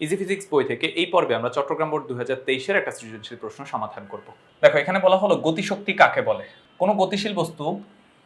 Easy physics বই থেকে এই পর্বে আমরা চট্টগ্রাম বোর্ড দু হাজার তেইশের একটা সৃজনশীল প্রশ্ন সমাধান করব। দেখো, এখানে বলা হলো গতিশক্তি কাকে বলে? কোনো গতিশীল বস্তু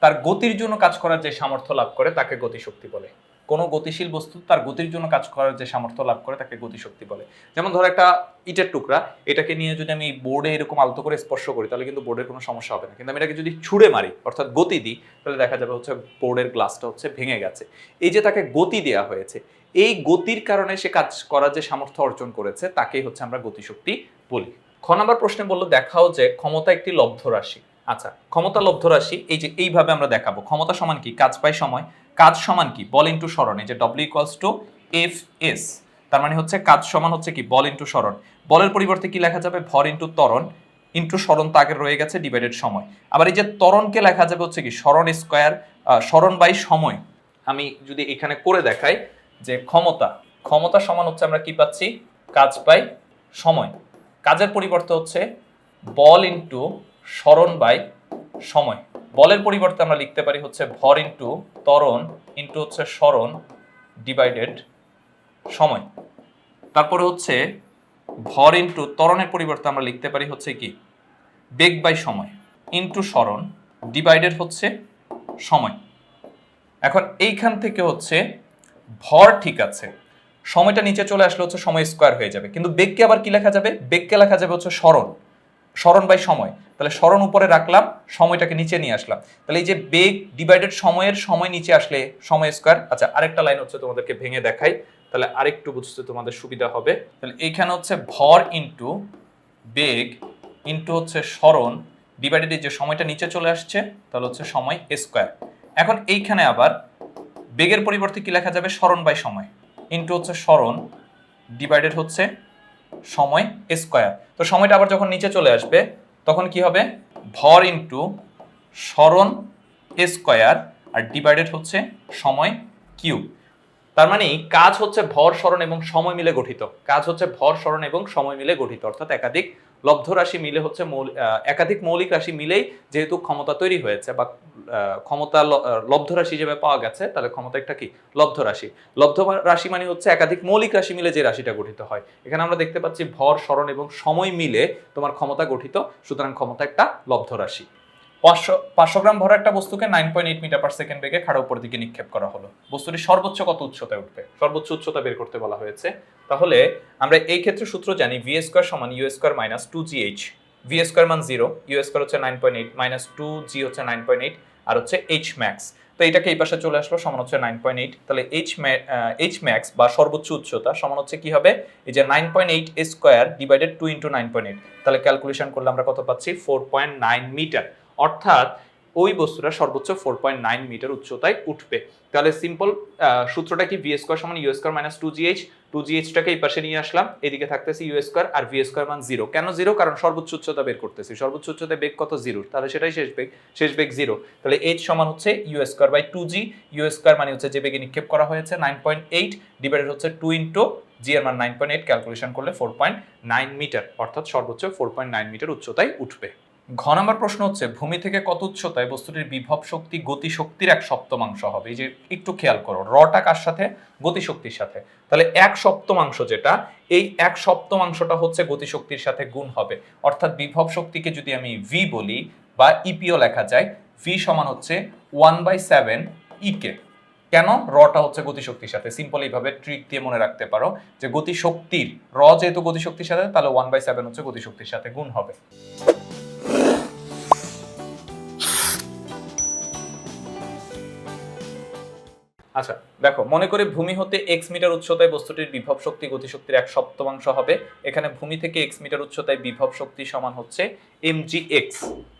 তার গতির জন্য কাজ করার যে সামর্থ্য লাভ করে তাকে গতিশক্তি বলে। কোনো গতিশীল বস্তু তার গতির জন্য কাজ করার যে সামর্থ্য লাভ করে তাকে গতিশক্তি বলে। যেমন ধরো একটা ইটের টুকরা, এটাকে নিয়ে যদি আমি বোর্ডে এরকম আলতো করে স্পর্শ করি, তাহলে কিন্তু বোর্ডের কোনো সমস্যা হবে না। কিন্তু আমি এটাকে যদি ছুঁড়ে মারি, অর্থাৎ গতি দিই, তাহলে দেখা যাবে হচ্ছে বোর্ডের গ্লাসটা হচ্ছে ভেঙে গেছে। এই যে তাকে গতি দেওয়া হয়েছে এই গতির কারণে সে কাজ করার যে সামর্থ্য অর্জন করেছে, তাকেই হচ্ছে আমরা গতিশক্তি বলি। খ নাম্বার প্রশ্নে বলল, দেখাও যে ক্ষমতা একটি লব্ধ রাশি। আচ্ছা ক্ষমতা লব্ধ রাশি, এই যে এইভাবে আমরা দেখাবো। ক্ষমতা সমান কি? কাজ পাই সময়। কাজ সমান কি? বল ইন্টু সরণ এই যে W equals to F S তার মানে হচ্ছে কাজ সমান হচ্ছে কি? বল ইন্টু সরণ বলের পরিবর্তে কি লেখা যাবে? ভর ইন্টু ত্বরণ। ইন্টু সরণ তো আগে রয়ে গেছে ডিভাইডেড সময়। আবার এই যে ত্বরণকে লেখা যাবে হচ্ছে কি? সরণ স্কোয়ার সরণ বাই সময়। আমি যদি এখানে করে দেখাই যে ক্ষমতা ক্ষমতা সমান হচ্ছে আমরা কি পাচ্ছি? কাজ পাই সময়। কাজের পরিবর্তে হচ্ছে বল ইন্টু স্মরণ বাই সময়। বলের পরিবর্তে আমরা লিখতে পারি হচ্ছে ভর ইন্টু ত্বরণ ইন্টু হচ্ছে স্মরণ ডিভাইডেড সময়। তারপরে হচ্ছে ভর ইন্টু তরণের পরিবর্তে আমরা লিখতে পারি হচ্ছে কি? বেগ বাই সময় ইন্টু স্মরণ ডিভাইডেড হচ্ছে সময়। এখন এইখান থেকে হচ্ছে ভর ঠিক আছে, সময়টা নিচে চলে আসলে হচ্ছে সময় স্কোয়ার হয়ে যাবে। কিন্তু বেগকে আবার কি লেখা যাবে? বেগকে লেখা যাবে হচ্ছে সরণ সরণ বাই সময়। তাহলে সরণ উপরে রাখলাম, সময়টাকে নিচে নিয়ে আসলাম। তাহলে এই যে বেগ ডিভাইডেড সময়ের সময় নিচে আসলে সময় স্কোয়ার আচ্ছা আরেকটা লাইন হচ্ছে তোমাদেরকে ভেঙে দেখাই। তাহলে আরেকটু বুঝতে তোমাদের সুবিধা হবে। তাহলে এইখানে হচ্ছে ভর ইন্টু বেগ ইন্টু হচ্ছে সরণ ডিভাইডেড যে সময়টা নিচে চলে আসছে, তাহলে হচ্ছে সময় স্কোয়ার এখন এইখানে আবার বেগের পরিবর্তে কি লেখা যাবে? সরণ বাই সময়। ইন্টু হচ্ছে সরণ ডিভাইডেড হচ্ছে সময় স্কোয়ার তো সময়টা আবার যখন নিচে চলে আসবে, তখন কি হবে? ভর ইন্টু সরণ স্কোয়ার আর ডিভাইডেড হচ্ছে সময় কিউব তার মানে কাজ হচ্ছে ভর সরণ এবং সময় মিলে গঠিত। কাজ হচ্ছে ভর সরণ এবং সময় মিলে গঠিত, অর্থাৎ একাধিক লব্ধ রাশি মিলে হচ্ছে একাধিক মৌলিক রাশি মিলেই যেহেতু ক্ষমতা তৈরি হয়েছে বা ক্ষমতা লব্ধ রাশি হিসেবে পাওয়া গেছে, তাহলে ক্ষমতা একটা কি? লব্ধ রাশি। লব্ধ রাশি মানে হচ্ছে একাধিক মৌলিক রাশি মিলে যে রাশিটা গঠিত হয়। এখানে আমরা দেখতে পাচ্ছি ভর, স্মরণ এবং সময় মিলে তোমার ক্ষমতা গঠিত, সুতরাং ক্ষমতা একটা লব্ধ রাশি। পাঁচশো পাঁচশো গ্রাম ভরা একটা বস্তুকে nine point eight metre per second বেগে খাড়া উপর দিকে নিক্ষেপ করা হলো। বস্তুটি সর্বোচ্চ কত উচ্চতায় উঠবে? সর্বোচ্চ উচ্চতা বের করতে বলা হয়েছে। তাহলে আমরা এই ক্ষেত্রে সূত্র জানি ভি স্কোয়ার সমান U square minus two G H V square মান জিরো ইউ স্কোয়ার হচ্ছে nine point eight minus two G হচ্ছে নাইন পয়েন্ট এইট আর হচ্ছে এইচ ম্যাক্স তো এটাকে এই পাশে চলে আসলো, সমান হচ্ছে নাইন পয়েন্ট এইট তাহলে এইচ এইচ ম্যাক্স বা সর্বোচ্চ উচ্চতা সমান হচ্ছে কি হবে? এই যে nine point eight square divided two into nine point eight তাহলে ক্যালকুলেশন করলে আমরা কত পাচ্ছি? ফোর পয়েন্ট নাইন মিটার অর্থাৎ ওই বস্তুটা সর্বোচ্চ ফোর পয়েন্ট নাইন মিটার উচ্চতায় উঠবে। তাহলে সিম্পল সূত্রটা কি ভি স্কোয়ার সমান U square minus two GH two জিএইচটাকে এই পাশে নিয়ে আসলাম, এদিকে থাকতেছে ইউ স্কোয়ার আর ভি স্কোয়ার মান জিরো কেন জিরো কারণ সর্বোচ্চ উচ্চতা বের করতেছি। সর্বোচ্চ উচ্চতা বেগ কত? জিরো তাহলে সেটাই শেষ বেগ শেষ বেগ জিরো তাহলে এইচ সমান হচ্ছে U square by two G U square মানে হচ্ছে যে বেগে নিক্ষেপ করা হয়েছে নাইন পয়েন্ট এইট ডিভাইডেড হচ্ছে টু ইন্টু জি এর মান নাইন পয়েন্ট এইট ক্যালকুলেশন করলে ফোর পয়েন্ট নাইন মিটার অর্থাৎ সর্বোচ্চ ফোর পয়েন্ট নাইন মিটার উচ্চতায় উঠবে। ঘ নম্বর প্রশ্ন হচ্ছে, ভূমি থেকে কত উচ্চতায় বস্তুটির বিভব শক্তি গতি শক্তির এক সপ্তমাংশ হবে? এই যে একটু খেয়াল করো, রটা কার সাথে? গতি শক্তির সাথে। তাহলে এক সপ্তমাংশ যেটা, এই এক সপ্তমাংশটা হচ্ছে গতি শক্তির সাথে গুণ হবে। অর্থাৎ বিভব শক্তিকে যদি আমি ভি বলি বা ইপিও লেখা যায় ভি সমান হচ্ছে ওয়ান বাই সেভেন ইকে কেন? রটা হচ্ছে গতিশক্তির সাথে। সিম্পল এইভাবে ট্রিক দিয়ে মনে রাখতে পারো যে গতিশক্তির, র যেহেতু গতিশক্তির সাথে, তাহলে ওয়ান বাই সেভেন হচ্ছে গতিশক্তির সাথে গুণ হবে। আচ্ছা দেখো, মনে করি ভূমি হতে এক্স মিটার উচ্চতায় বস্তুটির বিভব শক্তি গতিশক্তির এক সপ্তমাংশ হবে। এখানে ভূমি থেকে এক্স মিটার উচ্চতায় বিভব শক্তি সমান হচ্ছে এম জি এক্স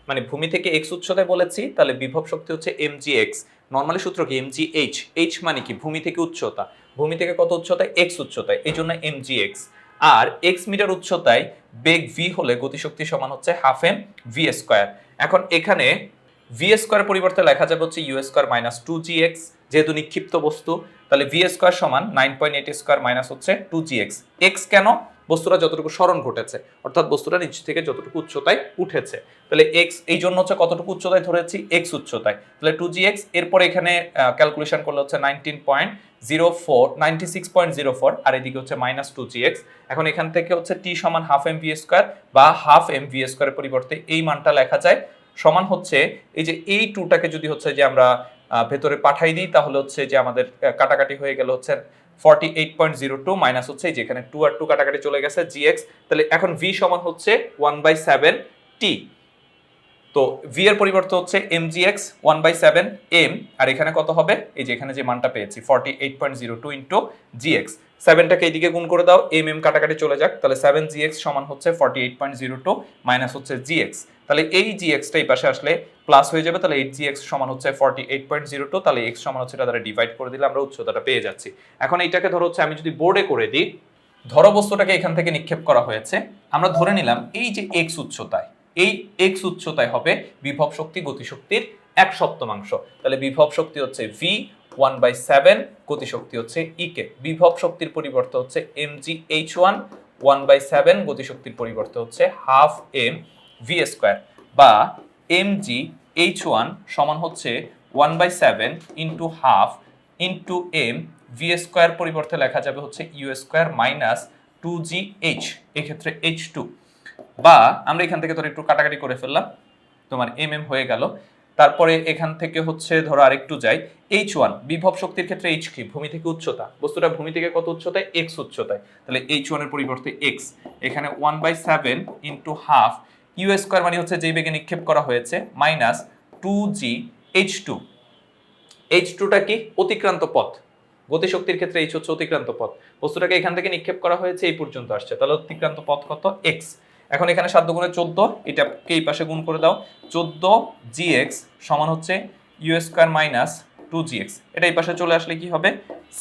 মানে ভূমি থেকে এক্স উচ্চতায় বলেছি, তাহলে বিভব শক্তি হচ্ছে এম জি এক্স নর্মালি সূত্র কি? এম জি এইচ এইচ মানে কি? ভূমি থেকে উচ্চতা। ভূমি থেকে কত উচ্চতায়? এক্স উচ্চতায়। এই জন্য এম জি এক্স আর এক্স মিটার উচ্চতায় বেগ ভি হলে গতিশক্তি সমান হচ্ছে হাফ এম ভি স্কোয়ার এখন এখানে ভি স্কোয়ার পরিবর্তে লেখা যাবে হচ্ছে U square minus two G X যেহেতু নিক্ষিপ্ত বস্তু, তাহলে ভি স্কোয়ার সমান nine point eight square minus হচ্ছে টু জি এক্স এক্স কেন? বস্তুটা যতটুকু স্মরণ ঘটেছে, অর্থাৎ বস্তুটা নিচ থেকে যতটুকু উচ্চতায় উঠেছে। তাহলে এক্স এই জন্য হচ্ছে কতটুকু উচ্চতায় ধরেছি? এক্স উচ্চতায়। তাহলে টু জি এক্স এরপরে এখানে ক্যালকুলেশন করলে হচ্ছে nineteen point zero four ninety six point zero four আর এদিকে হচ্ছে মাইনাস টু জি এক্স এখন এখান থেকে হচ্ছে টি সমান হাফ এম ভি স্কোয়ার বা হাফ এম ভি স্কোয়ারের পরিবর্তে এই মানটা লেখা যায়। সমান হচ্ছে এই যে এই টুটাকে যদি হচ্ছে যে আমরা ভেতরে পাঠাই দিই, তাহলে হচ্ছে যে আমাদের কাটাকাটি হয়ে গেল হচ্ছে forty eight point zero two minus হচ্ছে যেখানে টু আর টু কাটাকাটি চলে গেছে জিএক্স তাহলে এখন ভি সমান হচ্ছে ওয়ান বাই সেভেন টি তো ভি এর পরিবর্তে হচ্ছে M G X one by seven M আর এখানে কত হবে? এই যে এখানে যে মানটা পেয়েছি forty eight point zero two into G X সেভেনটাকে এইদিকে গুণ করে দাও এম এম কাটাকাটি চলে যাক, তাহলে সেভেন জি এক্স সমান হচ্ছে forty eight point zero two minus হচ্ছে জি এক্স তাহলে এই জি এক্সটা এই পাশে আসলে প্লাস হয়ে যাবে, তাহলে এইট জি এক্স সমান হচ্ছে forty eight point zero two তাহলে এক্স সমান হচ্ছে দ্বারা ডিভাইড করে দিলে আমরা উচ্চতাটা পেয়ে যাচ্ছি। এখন এইটাকে ধরো হচ্ছে আমি যদি বোর্ডে করে দিই ধরো বস্তুটাকে এখান থেকে নিক্ষেপ করা হয়েছে, আমরা ধরে নিলাম এই যে এক্স উচ্চতায় এই এক্স উচ্চতায় হবে বিভব শক্তি গতিশক্তির এক সপ্তমাংশ। তাহলে বিভব শক্তি হচ্ছে ভি ওয়ান বাই সেভেন গতিশক্তি হচ্ছে ই কে বিভব শক্তির পরিবর্তে হচ্ছে M G H one one by seven গতিশক্তির পরিবর্তে হচ্ছে হাফ এম ভি স্কোয়ার বা এম জি এইচ ওয়ান সমান হচ্ছে one by seven into half into M V square পরিবর্তে লেখা যাবে হচ্ছে U square minus two G H এক্ষেত্রে এইচ টু বা আমরা এখান থেকে ধর একটু কাটাকাটি করে ফেললাম, তোমার এম এম হয়ে গেল। তারপরে এখান থেকে হচ্ছে ধরো আরেকটু যাই। এইচ ওয়ান বিভব শক্তির ক্ষেত্রে এইচ কি? ভূমি থেকে উচ্চতা। বস্তুটা ভূমি থেকে কত উচ্চতায়? এক্স উচ্চতায়। তাহলে এইচ ওয়ানের পরিবর্তে এক্স এখানে one by seven into half U square মানে হচ্ছে যেই বেগে নিক্ষেপ করা হয়েছে minus two G H two H টুটা কি? অতিক্রান্ত পথ। গতিশক্তির ক্ষেত্রে এইচ হচ্ছে অতিক্রান্ত পথ। বস্তুটাকে এখান থেকে নিক্ষেপ করা হয়েছে এই পর্যন্ত আসছে। তাহলে অতিক্রান্ত পথ কত? এক্স এখন এখানে সাত গুণে চোদ্দ এটাকে এই পাশে গুণ করে দাও। চোদ্দ জি এক্স সমান হচ্ছে U square minus two G X এটা এই পাশে চলে আসলে কি হবে?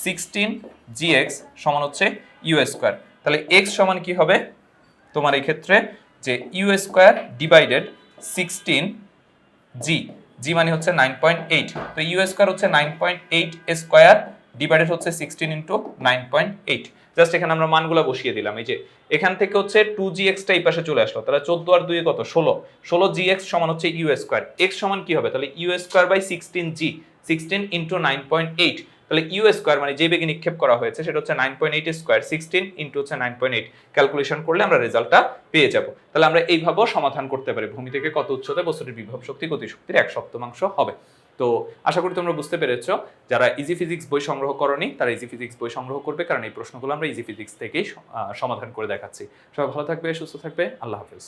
সিক্সটিন জি এক্স সমান হচ্ছে ইউ স্কোয়ার তাহলে এক্স সমান কি হবে? তোমার এই ক্ষেত্রে যে U square divided sixteen G G মানে হচ্ছে নাইন পয়েন্ট এইট তো ইউ স্কোয়ার হচ্ছে nine point eight square divided হচ্ছে sixteen into nine point eight just এখানে আমরা মানগুলো বসিয়ে দিলাম। এই যে, এখান থেকে হচ্ছে টু জি এক্সটা এই পাশে চলে আসলো। তাহলে চোদ্দ আর দুই কত? ষোলো। ষোলো জি এক্স সমান হচ্ছে ইউ স্কোয়ার এক্স সমান কি হবে? তাহলে U square by sixteen G sixteen into nine point eight তাহলে ইউ স্কোয়ার মানে যে বেগে নিক্ষেপ করা হয়েছে, সেটা হচ্ছে nine point eight square sixteen into হচ্ছে নাইন পয়েন্ট এইট ক্যালকুলেশন করলে আমরা রেজাল্টটা পেয়ে যাব। তাহলে আমরা এইভাবেও সমাধান করতে পারি। ভূমি থেকে কত উচ্চতায় বস্তুটির বিভব শক্তি, গতিশক্তির এক সপ্তমাংশ হবে। তো আশা করি তোমরা বুঝতে পেরেছ, যারা ইজি ফিজিক্স বই সংগ্রহ করনি, তারা ইজি ফিজিক্স বই সংগ্রহ করবে, কারণ এই প্রশ্নগুলো আমরা ইজি ফিজিক্স থেকেই সমাধান করে দেখাচ্ছি। সবাই ভালো থাকবে, সুস্থ থাকবে, আল্লাহ হাফেজ।